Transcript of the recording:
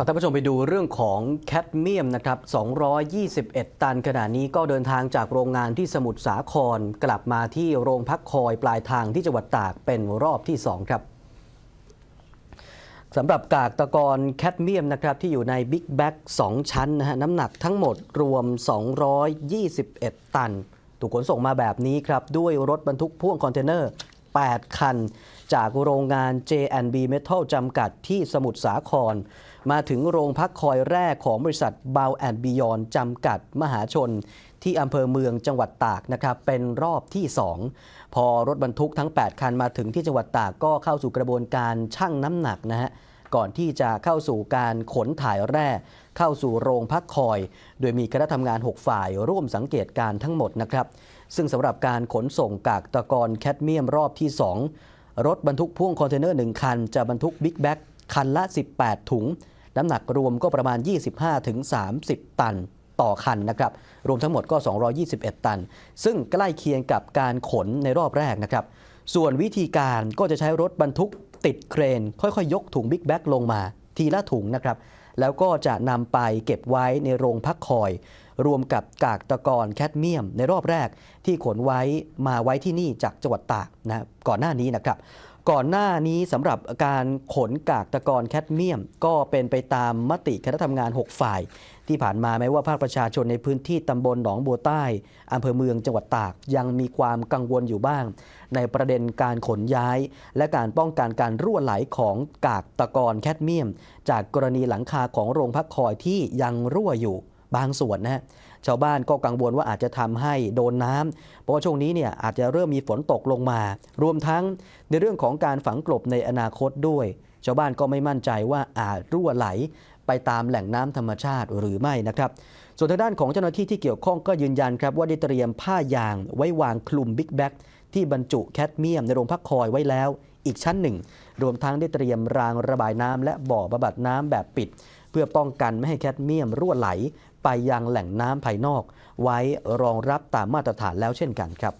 ครับท่านผู้ชมไปดูเรื่องของแคดเมียมนะครับ 221 ตันขณะนี้ก็เดินทางจากโรงงานที่สมุทรสาครกลับมาที่โรงพักคอยปลายทางที่จังหวัดตากเป็นรอบที่ 2 ครับสำหรับกากตะกอนแคดเมียมนะครับที่อยู่ในบิ๊กแบ็ก2ชั้นนะฮะน้ำหนักทั้งหมดรวม 221 ตัน ถูกขนส่งมาแบบนี้ครับ ด้วยรถบรรทุกพ่วงคอนเทนเนอร์ 8 คัน จากโรงงาน J&B Metal จำกัดที่สมุทรสาคร มาถึงโรงพักคอยแรกของบริษัท b o w and Beyond จำกัดมหาชน ที่อำเภอเมืองจังหวัดตากนะครับเป็นรอบที่ 2 พอรถบรรทุกทั้ง 8 คันมาถึงที่จังหวัดตากก็เข้าสู่กระบวนการชั่งน้ำหนักนะฮะ ก่อนที่จะเข้าสู่การขนถ่ายแร่เข้าสู่โรงพักคอย โดยมีคณะทำงาน 6 ฝ่ายร่วมสังเกตการทั้งหมดนะครับ ซึ่งสำหรับการขนส่งกากตะกอนแคดเมียมรอบที่ 2 รถบรรทุกพ่วงคอนเทนเนอร์ 1 คัน จะบรรทุกบิ๊กแบ็กคันละ 18 ถุง น้ำหนักรวมก็ประมาณ 25-30 ตันต่อคันนะครับ รวมทั้งหมดก็ 221 ตัน ซึ่งใกล้เคียงกับการขนในรอบแรกนะครับ ส่วนวิธีการก็จะใช้รถบรรทุก ติดเครน ค่อยๆ ยกถุงบิ๊กแบ็กลงมาทีละถุงนะครับ แล้วก็จะนำไปเก็บไว้ในโรงพักคอย รวมกับกากตะกอนแคดเมียม ในรอบแรกที่ขนไว้มาไว้ที่นี่จากจังหวัดตากนะก่อนหน้านี้นะครับ ก่อนหน้านี้สำหรับการขนกากตะกอนแคดเมียม ก็เป็นไปตามมติคณะทำงาน 6 ฝ่าย ที่ผ่านมาแม้ว่าภาคประชาชนในพื้นที่ตำบลหนองบัวใต้อำเภอเมืองจังหวัดตากยังมีความกังวลอยู่บ้าง ในประเด็นการขนย้าย และการป้องกันการรั่วไหลของกากตะกอนแคดเมียม จากกรณีหลังคาของโรงพักคอยที่ยังรั่วอยู่ บางส่วนนะฮะชาวบ้านก็กังวลว่าอาจจะทำให้โดนน้ำเพราะว่าช่วงนี้เนี่ยอาจจะเริ่มมีฝนตกลงมา รวมทั้งในเรื่องของการฝังกลบในอนาคตด้วย ชาวบ้านก็ไม่มั่นใจว่าอาจรั่วไหลไปตามแหล่งน้ำธรรมชาติหรือไม่นะครับส่วนทางด้านของเจ้าหน้าที่ที่เกี่ยวข้องก็ยืนยันครับว่าได้เตรียมผ้ายางไว้วางคลุมบิ๊กแบ็กที่บรรจุแคดเมียมในโรงพักคอยไว้แล้ว อีกชั้นหนึ่ง รวมทั้งได้เตรียมรางระบายน้ำและบ่อบำบัดน้ำแบบปิด เพื่อป้องกันไม่ให้แคดเมียมรั่วไหล ไปยังแหล่งน้ำภายนอก ไว้รองรับตามมาตรฐานแล้วเช่นกันครับ